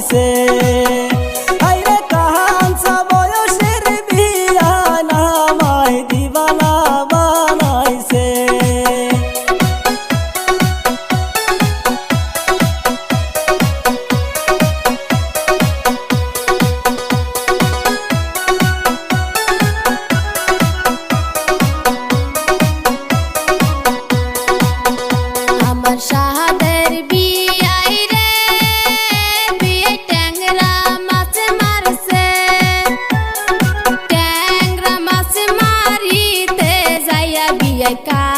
vencer. like I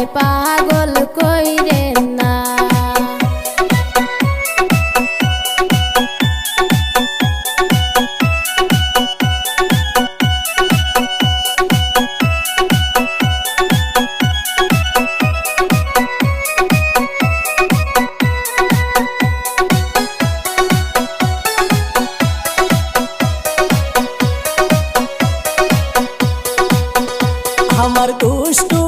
আমায় পাগল কইরে না। আমার দুষ্টু